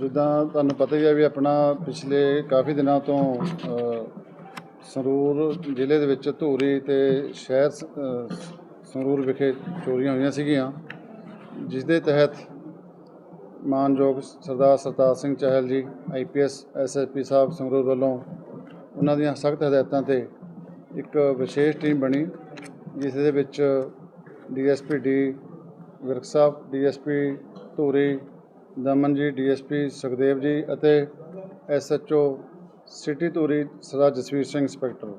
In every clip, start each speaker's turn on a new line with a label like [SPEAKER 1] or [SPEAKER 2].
[SPEAKER 1] ਜਿੱਦਾਂ ਤੁਹਾਨੂੰ ਪਤਾ ਹੀ ਹੈ ਵੀ ਆਪਣਾ ਪਿਛਲੇ ਕਾਫੀ ਦਿਨਾਂ ਤੋਂ ਅ, ਸੰਗਰੂਰ ਜ਼ਿਲ੍ਹੇ ਦੇ ਵਿੱਚ ਧੂਰੀ ਤੇ ਸ਼ਹਿਰ ਸ- ਸੰਗਰੂਰ ਵਿਖੇ ਚੋਰੀਆਂ ਹੋਈਆਂ ਸੀਗੀਆਂ ਜਿਸ ਦੇ ਤਹਿਤ ਮਾਨਯੋਗ ਸਰਦਾਰ ਸਰਤਾਜ ਸਿੰਘ ਚਹਿਲ ਜੀ ਆਈਪੀਐਸ ਐਸਐਸਪੀ ਸਾਹਿਬ ਸੰਗਰੂਰ ਵੱਲੋਂ ਉਹਨਾਂ ਦੀਆਂ ਸਖਤ ਹਦਾਇਤਾਂ ਤੇ ਇੱਕ ਵਿਸ਼ੇਸ਼ ਟੀਮ ਬਣੀ ਜਿਸ ਦੇ ਵਿੱਚ DSP D Virk sahib DSP Dhuri Daman ji, DSP Sukhdev ji ਅਤੇ SHO city Dhuri Sardar Jasvir Singh inspector.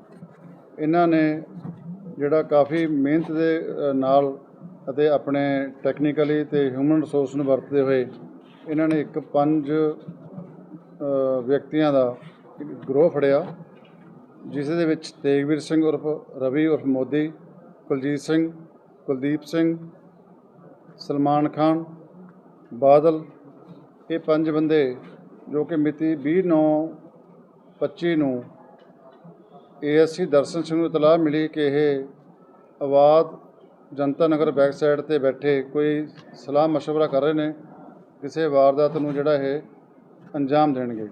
[SPEAKER 1] ਇਹਨਾਂ ਨੇ ਜਿਹੜਾ ਕਾਫੀ ਮਿਹਨਤ ਦੇ ਨਾਲ ਅਤੇ ਆਪਣੇ ਟੈਕਨੀਕਲੀ ਤੇ ਹਿਊਮਨ ਰਿਸੋਰਸ ਨੂੰ ਵਰਤਦੇ ਹੋਏ ਇਹਨਾਂ ਨੇ ਇੱਕ ਪੰਜ ਵਿਅਕਤੀਆਂ ਦਾ ਗਰੋਹ ਫੜਿਆ, ਜਿਸ ਦੇ ਵਿੱਚ ਤੇਗਵੀਰ ਸਿੰਘ ਉਰਫ ਰਵੀ ਉਰਫ ਮੋਦੀ, ਕੁਲਜੀਤ ਸਿੰਘ, ਕੁਲਦੀਪ ਸਿੰਘ, ਸਲਮਾਨ ਖਾਨ, ਬਾਦਲ ਇਹ ਪੰਜ ਬੰਦੇ ਜੋ ਕਿ ਮਿਤੀ 29/25 ਨੂੰ ਏਐਸਸੀ ਦਰਸ਼ਨ ਸਿੰਘ ਨੂੰ ਇਤਲਾਹ ਮਿਲੀ ਕਿ ਇਹ ਆਵਾਜ਼ ਜਨਤਾ ਨਗਰ ਬੈਕ ਸਾਈਡ ਤੇ ਬੈਠੇ ਕੋਈ ਸਲਾਹ مشورہ ਕਰ ਰਹੇ ਨੇ ਕਿਸੇ ਵਾਰਦਾਤ ਨੂੰ ਜਿਹੜਾ ਇਹ ਅੰਜਾਮ ਦੇਣਗੇ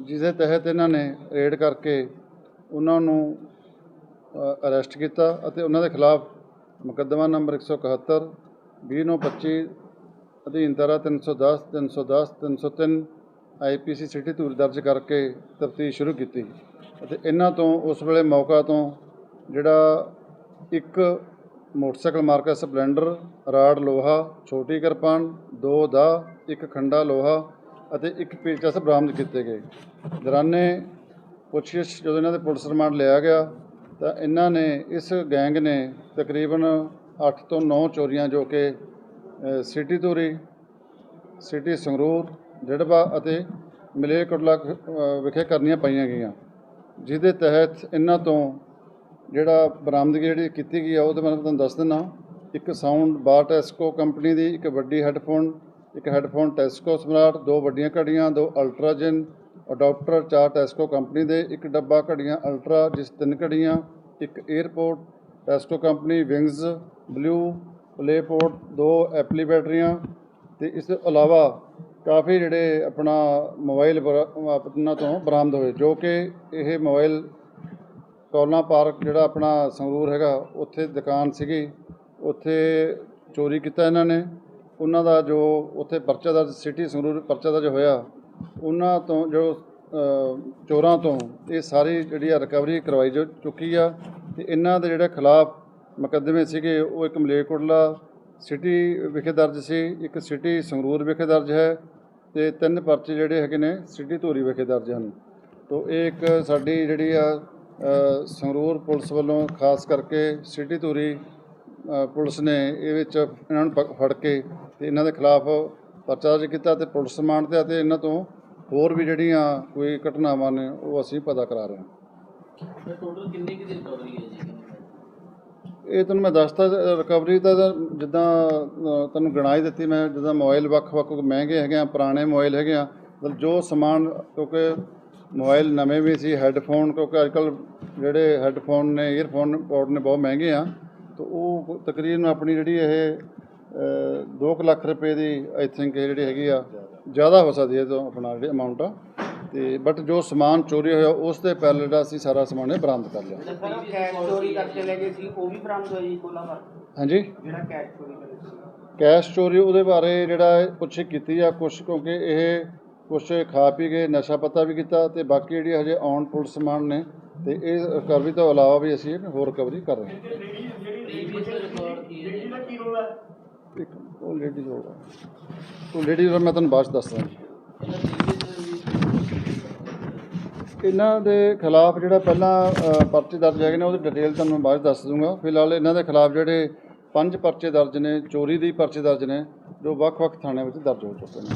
[SPEAKER 1] ਜਿਸ ਦੇ ਤਹਿਤ ਇਹਨਾਂ ਨੇ ਰੇਡ ਕਰਕੇ ਉਹਨਾਂ ਨੂੰ ਅਰੈਸਟ ਕੀਤਾ ਅਤੇ ਉਹਨਾਂ ਦੇ ਖਿਲਾਫ ਮੁਕੱਦਮਾ ਨੰਬਰ 171 2925 ਅਧੀਨ ਧਾਰਾ 310 310 303 ਆਈਪੀਸੀ ਸਿਟੀ ਧੂਰੀ ਦਰਜ ਕਰਕੇ ਤਫਤੀਸ਼ ਸ਼ੁਰੂ ਕੀਤੀ। ਅਤੇ ਇਹਨਾਂ ਤੋਂ ਉਸ ਵੇਲੇ ਮੌਕਾ ਤੋਂ ਜਿਹੜਾ ਇੱਕ ਮੋਟਰਸਾਈਕਲ ਮਾਰਕਾ ਸਪਲੈਂਡਰ, ਰਾੜ ਲੋਹਾ, ਛੋਟੀ ਕਿਰਪਾਨ, ਦੋ ਦਾ, ਇੱਕ ਖੰਡਾ ਲੋਹਾ ਅਤੇ ਇੱਕ ਪੇਚਕਸ ਬਰਾਮਦ ਕੀਤੇ ਗਏ। ਦੌਰਾਨੇ ਪੁੱਛਗਿੱਛ ਜਦੋਂ ਇਹਨਾਂ ਦੇ ਪੁਲਿਸ ਰਿਮਾਂਡ ਲਿਆ ਗਿਆ, ਤਾਂ ਇਹਨਾਂ ਨੇ ਇਸ ਗੈਂਗ ਨੇ ਤਕਰੀਬਨ 8 ਤੋਂ 9 ਚੋਰੀਆਂ ਜੋ ਕਿ ਸਿਟੀ ਧੂਰੀ, ਸਿਟੀ ਸੰਗਰੂਰ ਡੜਬਾ ਅਤੇ ਮਲੇਰਕੋਟਲਾ ਵਿਖੇ ਕਰਨੀਆਂ ਪਾਈਆਂ ਗਈਆਂ, ਜਿਹਦੇ ਤਹਿਤ ਇਹਨਾਂ ਤੋਂ ਜਿਹੜਾ ਬਰਾਮਦਗੀ ਜਿਹੜੀ ਕੀਤੀ ਗਈ ਆ, ਉਹਦੇ ਬਾਰੇ ਮੈਂ ਤੁਹਾਨੂੰ ਦੱਸ ਦਿੰਦਾ ਇੱਕ ਸਾਊਂਡ ਬਾਰ ਟੈਸਕੋ ਕੰਪਨੀ ਦੀ, ਇੱਕ ਵੱਡੀ ਹੈੱਡਫੋਨ, ਇੱਕ ਹੈੱਡਫੋਨ ਟੈਸਕੋ ਸਮਰਾਟ, ਦੋ ਵੱਡੀਆਂ ਘੜੀਆਂ, ਦੋ ਅਲਟਰਾਜਨ, ਅਡਾਪਟਰ ਚਾਰ ਟੈਸਕੋ ਕੰਪਨੀ ਦੇ, ਇੱਕ ਡੱਬਾ ਘੜੀਆਂ ਅਲਟਰਾ, ਜਿਸ ਤਿੰਨ ਘੜੀਆਂ, ਇੱਕ airport Tesco company wings blue ਪਲੇਪੋਰਟ ਦੋ ਐਪਲੀ ਬੈਟਰੀਆਂ ਤੇ ਇਸ ਤੋਂ ਇਲਾਵਾ ਕਾਫੀ ਜਿਹੜੇ ਆਪਣਾ ਮੋਬਾਈਲ ਬਰਾ- ਆਪਣਾ ਤੋਂ ਬਰਾਮਦ ਹੋਏ, ਜੋ ਕਿ ਇਹ ਮੋਬਾਈਲ ਕੌਲਾਂ ਪਾਰਕ ਜਿਹੜਾ ਆਪਣਾ ਸੰਗਰੂਰ ਹੈਗਾ, ਉੱਥੇ ਦੁਕਾਨ ਸੀਗੀ, ਉੱਥੇ ਚੋਰੀ ਕੀਤਾ ਇਹਨਾਂ ਨੇ। ਉਹਨਾਂ ਦਾ ਜੋ ਉੱਥੇ ਪਰਚਾ ਦਰਜ, ਸਿਟੀ ਸੰਗਰੂਰ ਪਰਚਾ ਦਰਜ ਹੋਇਆ, ਉਹਨਾਂ ਤੋਂ ਜੋ ਚੋਰਾਂ ਤੋਂ ਇਹ ਸਾਰੀ ਜਿਹੜੀ ਆ ਰਿਕਵਰੀ ਕਰਵਾਈ ਜੋ ਚੁੱਕੀ ਆ, ਤੇ ਇਹਨਾਂ ਦੇ ਜਿਹੜੇ ਖਿਲਾਫ ਮੁਕੱਦਮੇ ਸੀਗੇ, ਉਹ ਇੱਕ ਮਲੇਰਕੋਟਲਾ ਸਿਟੀ ਵਿਖੇ ਦਰਜ ਸੀ, ਇੱਕ ਸਿਟੀ ਸੰਗਰੂਰ ਵਿਖੇ ਦਰਜ ਹੈ ਤੇ ਤਿੰਨ ਪਰਚੇ ਜਿਹੜੇ ਹੈਗੇ ਨੇ ਸਿਟੀ ਧੂਰੀ ਵਿਖੇ ਦਰਜ ਹਨ। ਤੋ ਇਹ ਇੱਕ ਸਾਡੀ ਜਿਹੜੀ ਆ ਸੰਗਰੂਰ ਪੁਲਿਸ ਵੱਲੋਂ ਖਾਸ ਕਰਕੇ ਸਿਟੀ ਧੂਰੀ ਪੁਲਿਸ ਨੇ ਇਹ ਵਿੱਚ ਇਹਨਾਂ ਨੂੰ ਪ- ਫੜ ਕੇ ਤੇ ਇਹਨਾਂ ਦੇ ਖਿਲਾਫ ਪਰਚਾ ਦਰਜ ਕੀਤਾ ਤੇ ਪੁਲਿਸ ਰਿਮਾਂਡ ਤੇ ਅਤੇ ਇਹਨਾਂ ਤੋਂ ਹੋਰ ਵੀ ਜਿਹੜੀਆਂ ਕੋਈ ਘਟਨਾਵਾਂ ਨੇ ਉਹ ਅਸੀਂ ਪਤਾ ਕਰਾ ਰਹੇ ਹਾਂ।
[SPEAKER 2] ਟੋਟਲ ਕਿੰਨੀ ਕੁ ਦੀ ਰਿਕਵਰੀ ਹੈ ਜੀ?
[SPEAKER 1] ਇਹ ਤੁਹਾਨੂੰ ਮੈਂ ਦੱਸਤਾ ਰਿਕਵਰੀ ਦਾ ਤਾਂ ਜਿੱਦਾਂ ਤੁਹਾਨੂੰ ਗਣਾਈ ਦਿੱਤੀ ਮੈਂ, ਜਿੱਦਾਂ ਮੋਬਾਈਲ ਵੱਖ-ਵੱਖ ਮਹਿੰਗੇ ਹੈਗੇ ਆ, ਪੁਰਾਣੇ ਮੋਬਾਈਲ ਹੈਗੇ ਆ, ਮਤਲਬ ਜੋ ਸਮਾਨ, ਕਿਉਂਕਿ ਮੋਬਾਈਲ ਨਵੇਂ ਵੀ ਸੀ ਹੈੱਡਫੋਨ ਕਿਉਂਕਿ ਅੱਜਕੱਲ ਜਿਹੜੇ ਹੈੱਡਫੋਨ ਨੇ ਈਅਰਫੋਨ ਪੋਰਟ ਨੇ ਬਹੁਤ ਮਹਿੰਗੇ ਆ, ਤਾਂ ਉਹ ਤਕਰੀਬਨ ਆਪਣੀ ਜਿਹੜੀ ਇਹ 2 ਲੱਖ ਰੁਪਏ ਦੀ ਆਈ ਥਿੰਕ ਇਹ ਜਿਹੜੀ ਹੈਗੀ ਆ, ਜ਼ਿਆਦਾ ਹੋ ਸਕਦੀ ਹੈ ਤੋਂ ਆਪਣਾ ਜਿਹੜੀ ਅਮਾਉਂਟ ਆ। ਤੇ ਬਟ ਜੋ ਸਮਾਨ ਚੋਰੀ ਹੋਇਆ ਉਸ ਦੇ ਪਹਿਲਾਂ ਜਿਹੜਾ ਅਸੀਂ ਸਾਰਾ ਸਮਾਨ ਇਹ ਬਰਾਮਦ ਕਰ ਲਿਆ।
[SPEAKER 3] ਸਰ ਕੈਸ਼ ਚੋਰੀ ਕਰਕੇ ਲੈ ਗਏ ਸੀ ਉਹ ਵੀ ਬਰਾਮਦ ਹੋਇਆ ਜੀ ਕੋਲਾ ਪਰ
[SPEAKER 1] ਹਾਂਜੀ।
[SPEAKER 3] ਜਿਹੜਾ ਕੈਸ਼ ਚੋਰੀ ਕਰੇ ਸੀ।
[SPEAKER 1] ਕੈਸ਼ ਚੋਰੀ ਉਹਦੇ ਬਾਰੇ ਜਿਹੜਾ ਪੁੱਛ ਕੀਤੀ ਆ ਕੁਛ ਕਿਉਂਕਿ ਇਹ ਕੁਛ ਖਾ ਪੀ ਕੇ ਨਸ਼ਾ ਪਤਾ ਵੀ ਕੀਤਾ ਤੇ ਬਾਕੀ ਜਿਹੜੀ ਹਜੇ ਔਨ ਪੁਲਿਸ ਸਮਾਨ ਨੇ ਤੇ ਇਹ ਰਿਕਵਰੀ ਤੋਂ ਇਲਾਵਾ ਵੀ ਅਸੀਂ ਹੋਰ ਰਿਕਵਰੀ ਕਰ ਰਹੇ ਹਾਂ।
[SPEAKER 2] ਪ੍ਰੀਵੀਅਸ ਰਿਕਾਰਡ ਕੀ ਹੈ? ਜੀ
[SPEAKER 1] ਇੱਕ ਉਹ ਲੇਡੀ ਹੋਗਾ ਉਹ ਲੇਡੀ ਦਾ ਮੈਂ ਤੁਹਾਨੂੰ ਬਾਅਦ 'ਚ ਦੱਸਦਾ ਜੀ। ਇਹਨਾਂ ਦੇ ਖਿਲਾਫ ਜਿਹੜਾ ਪਹਿਲਾਂ ਪਰਚੇ ਦਰਜ ਹੈਗੇ ਨੇ, ਉਹਦੀ ਡਿਟੇਲ ਤੁਹਾਨੂੰ ਮੈਂ ਬਾਅਦ 'ਚ ਦੱਸ ਦੂੰਗਾ ਫਿਲਹਾਲ ਇਹਨਾਂ ਦੇ ਖਿਲਾਫ ਜਿਹੜੇ ਪੰਜ ਪਰਚੇ ਦਰਜ ਨੇ, ਚੋਰੀ ਦੇ ਪਰਚੇ ਦਰਜ ਨੇ, ਜੋ ਵੱਖ-ਵੱਖ ਥਾਣਿਆਂ ਵਿੱਚ ਦਰਜ ਹੋ ਚੁੱਕੇ ਨੇ।